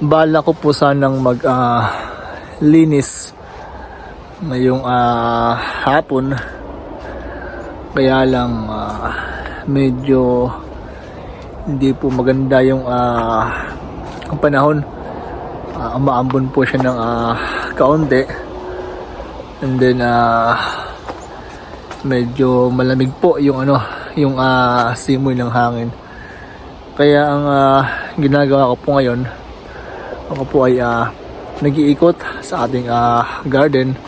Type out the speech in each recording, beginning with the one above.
bala ko po sanang mag ah, linis ngayong ah, hapon. Kaya lang ah, medyo hindi po maganda yung ang panahon. Ah, umaambon po siya ng ah, kaunti. And then ah, medyo malamig po yung ano yung ah, simoy ng hangin. Kaya ang ah, ginagawa ko po ngayon ako po ay ah, nag-iikot sa ating ah, garden.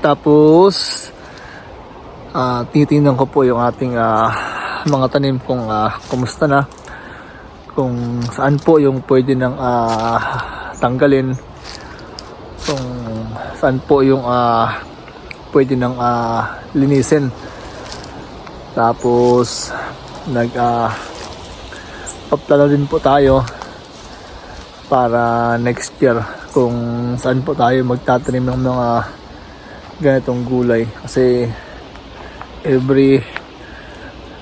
Tapos ah, titingnan ko po yung ating ah, mga tanim kung ah, kumusta na. Kung saan po yung pwede nang ah, tanggalin. Kung saan po yung ah, pwede nang ah, linisin. Tapos nag ah, paplano din po tayo para next year kung saan po tayo magtatanim ng mga ganitong gulay. Kasi every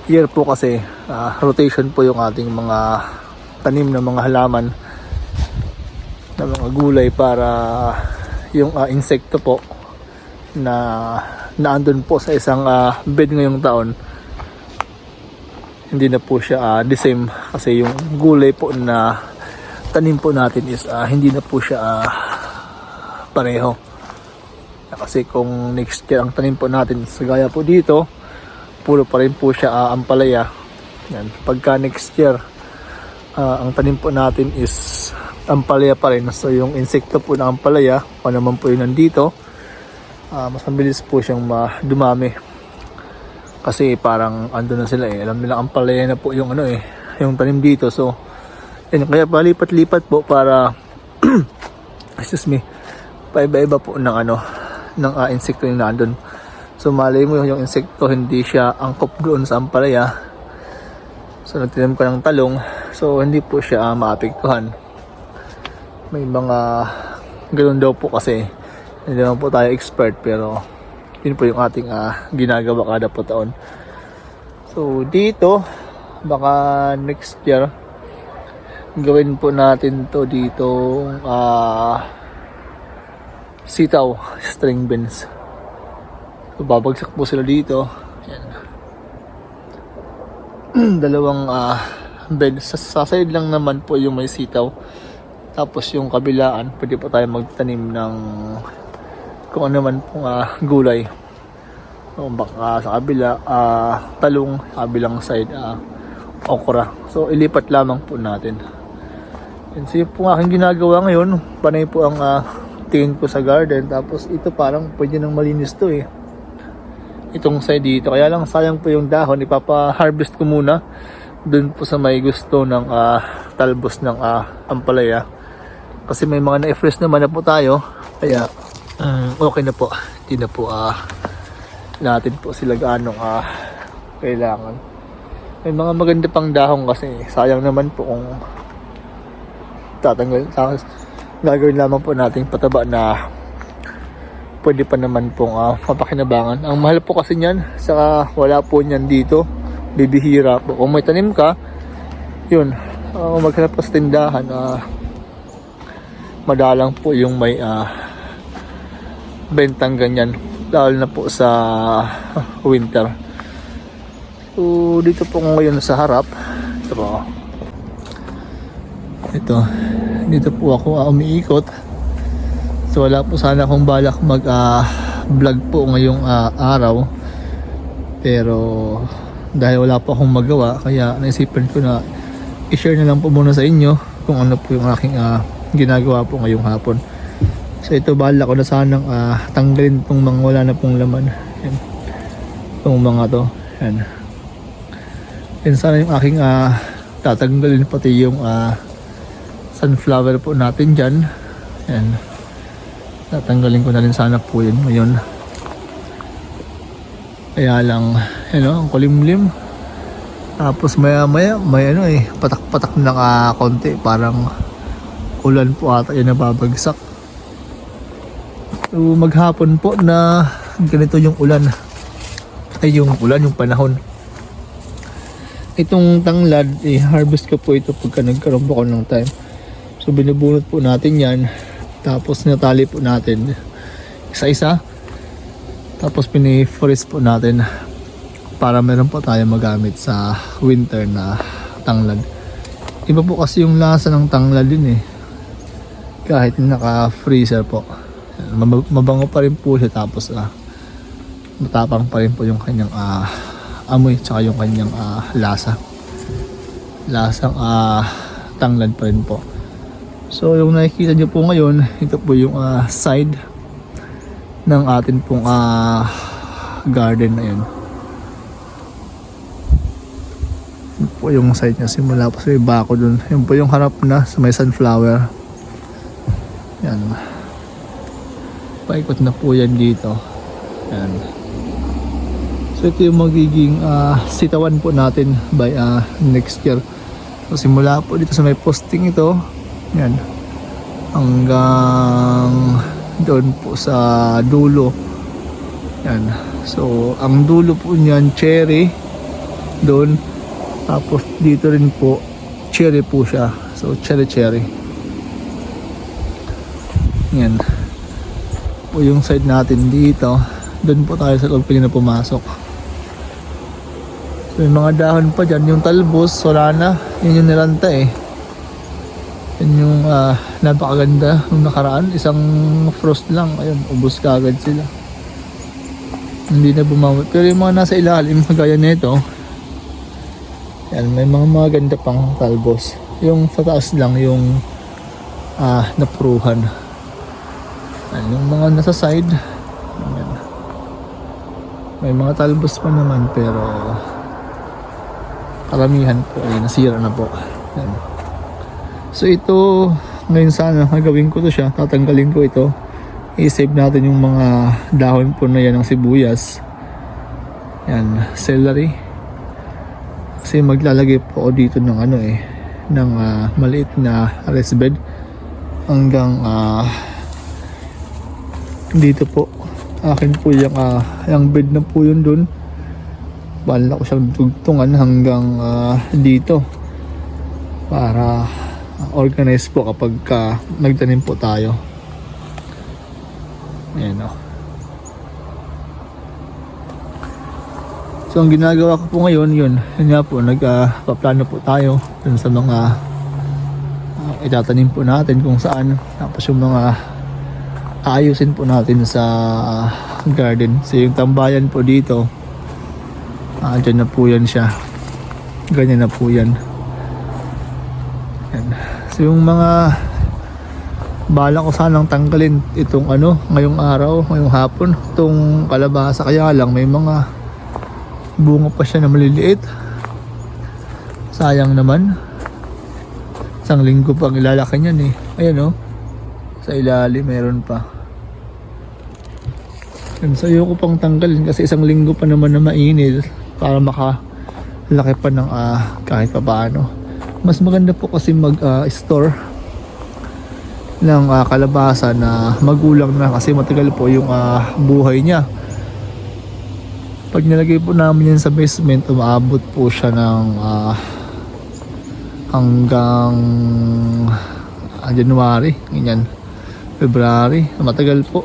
year po kasi ah, rotation po yung ating mga tanim ng mga halaman ng mga gulay para yung ah, insekto po na naandun po sa isang ah, bed ngayong taon hindi na po siya ah, the same. Kasi yung gulay po na tanim po natin is ah, hindi na po siya ah, pareho. Kasi kung next year ang tanim po natin sa gaya po dito puro pa rin po siya ah, ampalaya. Yan. Pagka next year ah, ang tanim po natin is ampalaya pa rin. So yung insekto po ng ampalaya o naman po yun nandito ah, mas mabilis po siyang ma- dumami kasi parang ando na sila eh. Alam nila ampalaya na po yung ano eh yung tanim dito. So yun, kaya palipat-lipat po para excuse me paiba-iba po ng ano ng ah, insekto yung nandun. So malay mo yung insekto hindi siya angkop doon sa ampalaya. So nagtinim ka ng talong. So hindi po siya ah, maapektuhan. May mga ganoon daw po kasi. Hindi naman po tayo expert pero yun po yung ating ah, ginagawa kada po taon. So dito baka next year gawin po natin to dito ah sitaw string beans. So, babagsak po sila dito. Yan dalawang ah bed. Sa, sa side lang naman po yung may sitaw. Tapos yung kabilaan pwede po tayo magtanim ng kung ano man pong ah, gulay. O baka sa kabila ah, talong kabilang side ah, okra. So ilipat lamang po natin And so yun po ang aking ginagawa ngayon. Panay po ang ah, tingin ko sa garden. Tapos ito parang pwede nang malinis to eh. Itong side dito. Kaya lang sayang po yung dahon. Ipapa-harvest ko muna dun po sa may gusto ng ah, talbos ng ah, ampalaya. Kasi may mga na-fresh naman na po tayo. Kaya mm, okay na po. Hindi na po ah, natin po sila gaano ah, kailangan. May mga maganda pang dahon kasi. Sayang naman po kung tatanggal tapos gagawin lamang po nating pataba na pwede pa naman pong ah, mapakinabangan. Ang mahal po kasi niyan saka wala po niyan dito bibihira po. Kung may tanim ka yun uh, maghanap ka sa tindahan ah, madalang po yung may ah, bentang ganyan lalo na po sa winter. So dito po ngayon sa harap. Ito po ito dito po ako ah, umiikot. So wala po sana akong balak mag ah, vlog po ngayong ah, araw. Pero dahil wala pa akong magawa kaya naisipan ko na i-share na lang po muna sa inyo kung ano po yung aking ah, ginagawa po ngayong hapon. So ito bala ko na sanang ah, tanggalin tong mga wala na pong laman. Yan. Itong mga to. Yan. Yan sana yung aking ah, tatanggalin pati yung ah, sunflower po natin dyan. Yan tatanggalin ko na rin sana po yun ngayon. Kaya lang ano ang kulimlim. Tapos maya maya may ano eh patak patak na ka konti. Parang ulan po ata yun nababagsak. So maghapon po na ganito yung ulan. Ay yung ulan yung panahon. Itong tanglad eh harvest ko po ito pagka nagkaroon po ako ng time So binubunot po natin yan. Tapos natali po natin isa-isa. Tapos pinifreeze po natin para meron po tayo magamit sa winter na tanglad. Iba po kasi yung lasa ng tanglad din eh. Kahit naka-freezer po. Mab- Mabango pa rin po siya tapos ah, matapang pa rin po yung kanyang ah, amoy tsaka yung kanyang ah, lasa. Lasang ah, tanglad pa rin po. So yung nakikita nyo po ngayon, ito po yung ah, side ng atin pong ah, garden na yun. Yun po yung side niya simula po sa bako dun. Yun po yung harap na sa may sunflower. Yan. Paikot na po yan dito. Yan. So ito yung magiging ah, sitawan po natin by ah, next year. So simula po dito sa may posting ito. Yan. Hanggang doon po sa dulo. Yan. So ang dulo po niyan cherry doon. Tapos dito rin po cherry po siya. So cherry cherry. Yan. Po yung side natin dito. Doon po tayo sa loob pili na pumasok. So yung mga dahon pa dyan. Yung talbos, wala na. Yun yung nilanta eh. Yun yung ah, napakaganda nung nakaraan. Isang frost lang. Ayun, ubos ka agad sila. Hindi na bumawat. Pero yung mga nasa ilalim, kagaya nito, yan, may mga maganda pang talbos. Yung sa taas lang, yung ah, napruhan. Yan, yung mga nasa side, yan. may mga talbos pa naman pero karamihan po ay nasira na po. Yan. So ito, ngayon sana gagawin ko to siya, tatanggalin ko ito. I-save natin yung mga dahon po na yan ng sibuyas. Yan, celery. Kasi maglalagay po ako dito ng ano eh, ng ah, maliit na rest bed hanggang ah, dito po. Akin po yung, ah, yung bed na po yun dun. Bala ko siyang tugtungan hanggang ah, dito para organize po kapag ka nagtanim po tayo. Ayan o. So ang ginagawa ko po ngayon, yun, yun nga po, nagpaplano po tayo dun sa mga uh, itatanim po natin kung saan. Tapos yung mga ayusin po natin sa ah, garden. So yung tambayan po dito, ah dyan na po yan siya. Ganyan na po. Yan. Yung mga bala ko sanang tanggalin itong ano, ngayong araw, ngayong hapon, itong kalabasa. Kaya lang may mga bunga pa siya na maliliit. Sayang naman. Isang linggo pang ilalaki niyan eh. Ayan oh. Sa ilalim meron pa. Yan, so ayoko pang tanggalin kasi isang linggo pa naman na mainit para makalaki pa ng ah, kahit pa paano. Mas maganda po kasi mag-store ng ah, kalabasa na magulang na kasi matagal po yung ah, buhay niya. Pag nilagay po namin yan sa basement, umaabot po siya ng ah, hanggang ah, January, ganyan. February, matagal po.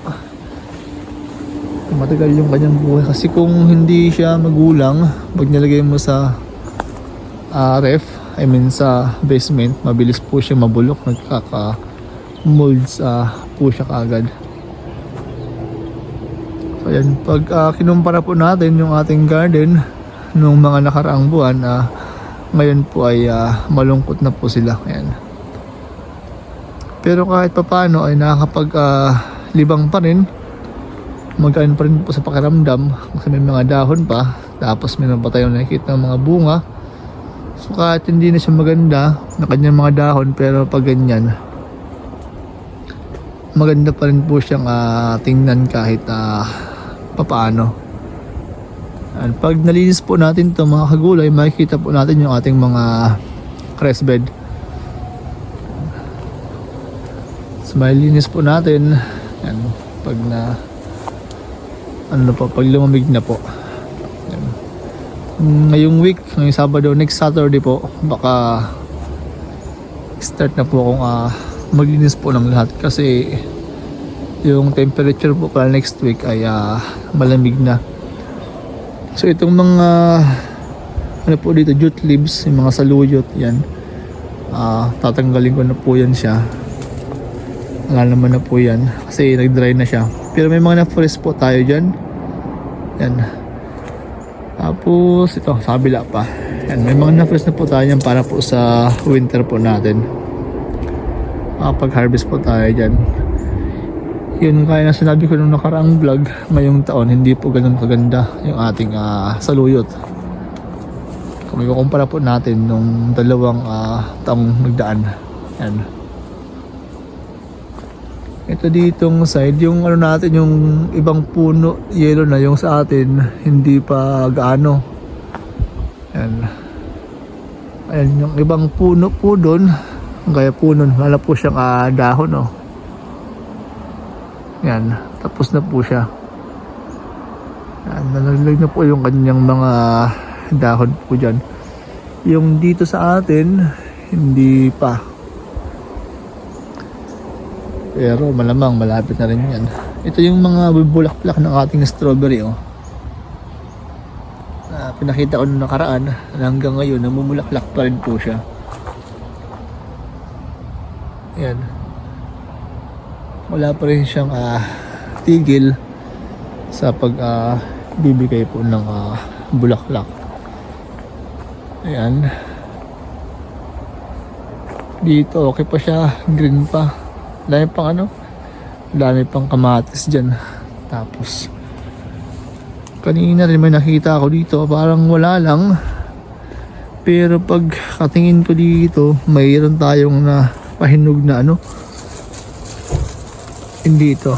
Matagal yung kanyang buhay kasi kung hindi siya magulang, pag nilagay mo sa ah, ref, I mean sa basement, mabilis po siya mabulok, nagkaka molds ah, po siya kaagad. So ayan, pag ah, kinumpara po natin yung ating garden nung mga nakaraang buwan, ah, ngayon po ay ah, malungkot na po sila. Ayan. Pero kahit papano ay nakakapag ah, libang pa rin. Magaan pa rin po sa pakiramdam kasi may mga dahon pa. Tapos meron pa tayong nakikita ng mga bunga. So kahit hindi na siya maganda na kanyang mga dahon pero pag ganyan, maganda pa rin po siyang ah, tingnan kahit ah, papaano. At pag nalinis po natin to mga kagulay, makikita po natin yung ating mga crest bed. So malilinis po natin. Yan, pag na ano po, pag lumamig na po. Ngayong week, ngayong Sabado, next Saturday po, baka start na po akong ah, maglinis po ng lahat kasi yung temperature po para next week ay ah, malamig na. So itong mga ano po dito jute leaves, yung mga saluyot yan. Ah, tatanggalin ko na po yan siya. Wala naman na po yan kasi nag-dry na siya. Pero may mga na-fresh po tayo dyan. Yan. Tapos ito, sa kabila pa. Yan, may mga na-fresh na po tayo yan para po sa winter po natin. Makapag-harvest po tayo dyan. Yun kaya na sinabi ko nung nakaraang vlog ngayong taon, hindi po ganun kaganda yung ating ah, saluyot. Kung ikukumpara po natin nung dalawang ah, taong nagdaan. Yan. Ito ditong side, yung ano natin, yung ibang puno, yellow na, yung sa atin, hindi pa gaano. Yan. Ayan, yung ibang puno po doon, gaya nun, wala po siyang ah, dahon, oh. Yan, tapos na po siya. Yan, nalaglag na po yung kanyang mga dahon po dyan. Yung dito sa atin, hindi pa. Pero malamang malapit na rin yan. Ito yung mga bubulaklak ng ating strawberry oh. Na pinakita ko nung nakaraan na hanggang ngayon namumulaklak pa rin po siya. Yan. Wala pa rin siyang ah, tigil sa pag ah, bibigay po ng ah, bulaklak. Ayan. Dito okay pa siya, green pa. Dami pang ano, dami pang kamatis dyan. Tapos, kanina rin may nakita ako dito, parang wala lang. Pero pag katingin ko dito, mayroon tayong na pahinog na ano. Hindi ito.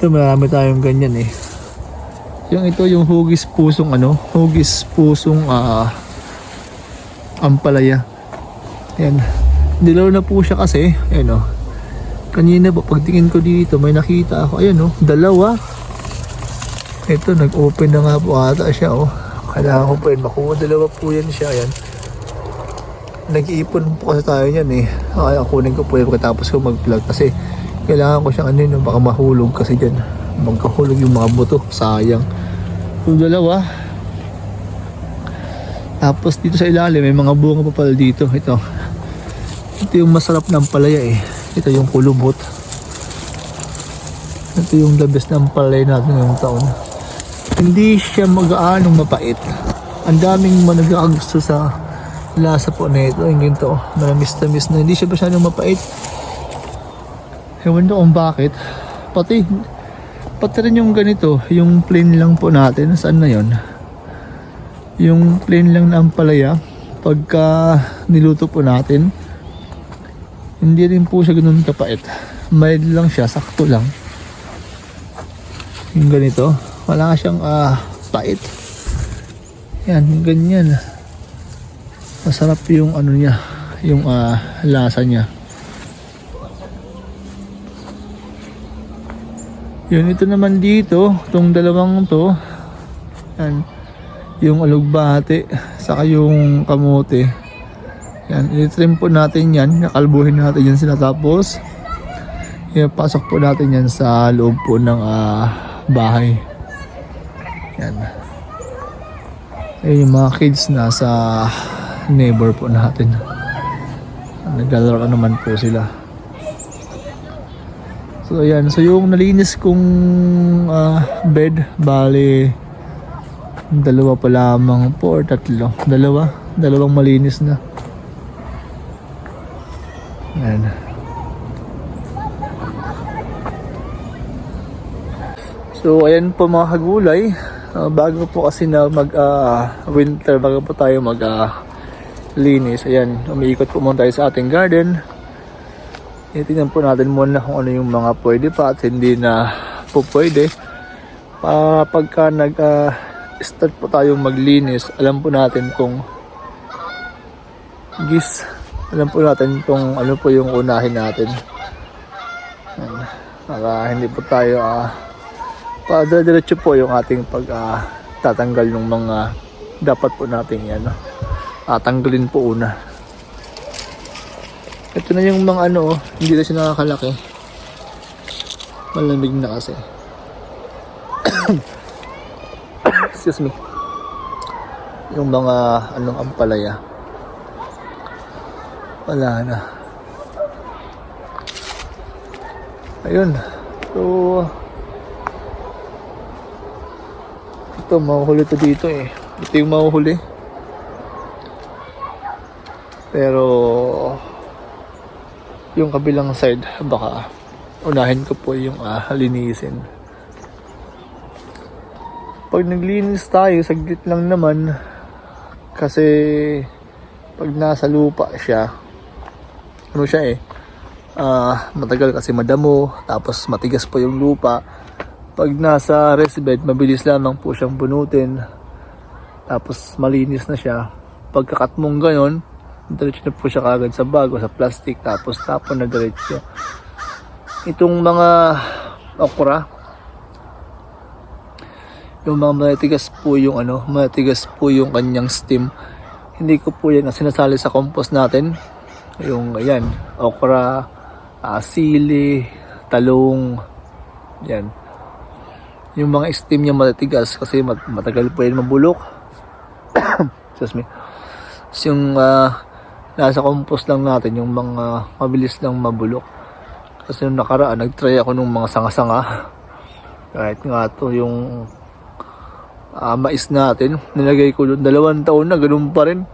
Ito marami tayong ganyan eh. Yung ito yung hugis pusong ano, hugis pusong ah ampalaya. Yan. Dilaw na po siya kasi, ayun oh. Kanina po pagtingin ko dito, may nakita ako, ayun oh, dalawa. Ito, nag-open na nga po ata siya oh. Kailangan ko po yun, makuha dalawa po yan siya, ayan. Nag-iipon po kasi tayo yan eh. Ay, kunin ko po yun pagkatapos ko mag-vlog kasi kailangan ko siyang ano yun, baka mahulog kasi dyan. Magkahulog yung mga buto, sayang. Yung dalawa, tapos dito sa ilalim may mga bunga pa pala dito. Ito. Ito yung masarap ng palaya eh. Ito yung kulubot. Ito yung best ng palaya natin ngayong taon. Hindi siya mag-aanong mapait. Ang daming managagusto sa lasa po na ito. Yung ganito. Manamis-tamis na. Hindi siya masyadong mapait. Ewan ko kung bakit. Pati, pati rin yung ganito. Yung plain lang po natin. Saan na yon? yung plain lang na ampalaya pagka niluto po natin hindi rin po siya ganun kapait. Mild lang siya, sakto lang. Yung ganito wala ka siyang ah, pait. Yan, ganyan. Masarap yung ano niya yung ah, lasa niya. Yun ito naman dito itong dalawang to. Yan yung alugbate saka yung kamote yan itrim po natin yan. Nakalbuhin natin yan sila. Tapos ipasok po natin yan sa loob po ng ah, bahay. Yan. Eh yung mga kids na sa neighbor po natin. Naglalaro naman po sila. So yan. So yung nalinis kong ah, bed bali Dalawa pa lamang po or tatlo. Dalawa. Dalawang malinis na. Ayan. So ayan po mga kagulay. Uh, bago po kasi na mag uh, winter, bago po tayo mag uh, linis. Ayan, umiikot po muna tayo sa ating garden. Itingnan po natin muna kung ano yung mga pwede pa at hindi na po pwede. Uh, pagka nag uh, start po tayong maglinis, alam po natin kung gis, alam po natin kung ano po yung unahin natin. Para hindi po tayo ah, padadiretso po yung ating pag ah, tatanggal ng mga dapat po natin yan. Ah, tanggalin po una. Ito na yung mga ano, hindi na siya nakakalaki. Malamig na kasi. Excuse me. Yung mga anong ampalaya. Wala na. Ayun. So, ito, mahuhuli to dito eh. Ito yung mahuhuli. Pero, yung kabilang side, baka unahin ko po yung ah, linisin. Pag naglinis tayo, saglit lang naman. Kasi, pag nasa lupa siya, ano siya eh, ah, matagal kasi madamo, tapos matigas po yung lupa. Pag nasa rest bed, mabilis lamang po siyang bunutin. Tapos malinis na siya. Pagkakat mong gayon, diretso na po siya kagad sa bag o sa plastic. Tapos tapon na diretso. Itong mga okra, yung mga matigas po yung ano, matigas po yung kanyang stem. Hindi ko po yan na sinasali sa compost natin. Yung ayan, okra, ah, sili, talong, yan. Yung mga stem niya matitigas kasi mat- matagal po yan mabulok. Excuse me. Tapos yung ah, nasa compost lang natin, yung mga mabilis lang mabulok. Kasi nung nakaraan, nag-try ako nung mga sanga-sanga. Kahit nga to yung ah, mais natin, nilagay ko doon. Dalawang taon na, ganun pa rin.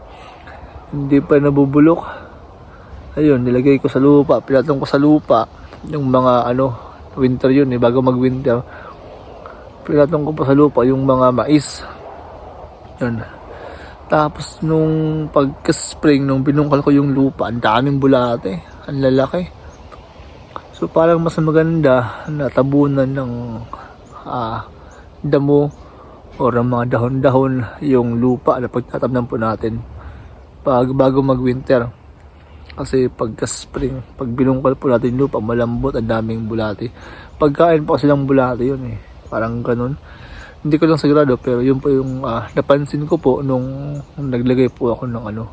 Hindi pa nabubulok. Ayun, nilagay ko sa lupa, pinatong ko sa lupa. Yung mga ano, winter yun eh, bago mag-winter. Pinatong ko pa sa lupa yung mga mais. Yun. Tapos nung pagka-spring, nung binungkal ko yung lupa, ang daming bulate. Ang lalaki. So parang mas maganda na tabunan ng ah, damo o ng mga dahon-dahon yung lupa na pagtatamnan po natin pag bago mag-winter. Kasi pagka-spring, pag binungkal po natin lupa, malambot, ang daming bulate. Pagkain po kasi ng bulate yun eh. Parang ganun. Hindi ko lang sigurado pero yun po yung ah, napansin ko po nung, naglagay po ako ng ano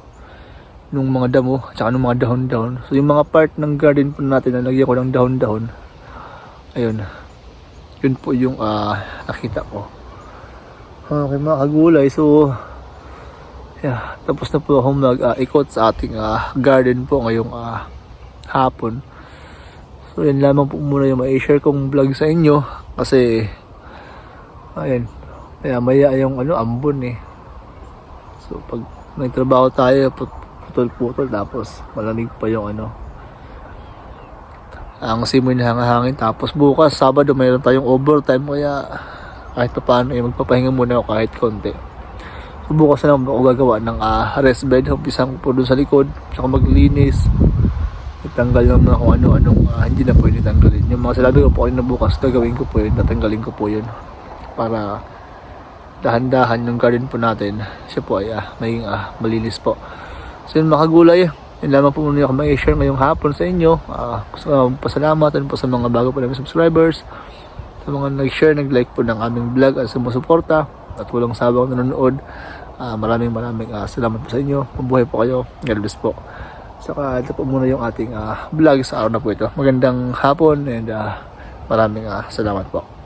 nung mga damo tsaka nung mga dahon-dahon. So yung mga part ng garden po natin na lagyan ko ng dahon-dahon. Ayun. Yun po yung ah, nakita ko. Okay mga kagulay. So yeah, tapos na po akong mag-ikot sa ating ah, garden po ngayong ah, hapon. So yan lamang po muna yung ma-share kong vlog sa inyo kasi ayun, kaya maya yung ano, ambon eh. So pag nagtrabaho tayo, put- putol-putol tapos malamig pa yung ano. Ang simoy na hangahangin tapos bukas Sabado mayroon tayong overtime kaya kahit pa paano eh, magpapahinga muna ako kahit konti. Bukas na lang ako gagawa ng ah, rest bed. Umpisang po doon sa likod. Tsaka maglinis. Itanggal ng mga kung ano-anong ah, hindi na pwede tanggalin. Yung mga sinabi ko po kanina bukas, gagawin ko po yun. Tatanggalin ko po yun. Para dahan-dahan yung garden po natin. Siya po ay ah, maging ah, malinis po. So yun mga kagulay. Yun lamang po muna ako may share ngayong hapon sa inyo. Gusto ko pasalamatan po sa mga bago po namin subscribers. Sa mga nag-share, nag-like po ng aming vlog at sumusuporta. At walang sabang nanonood. Ah, maraming maraming ah, salamat po sa inyo. Mabuhay po kayo. God bless po. Saka ito po muna yung ating ah, vlog sa araw na po ito. Magandang hapon and ah, maraming ah, salamat po.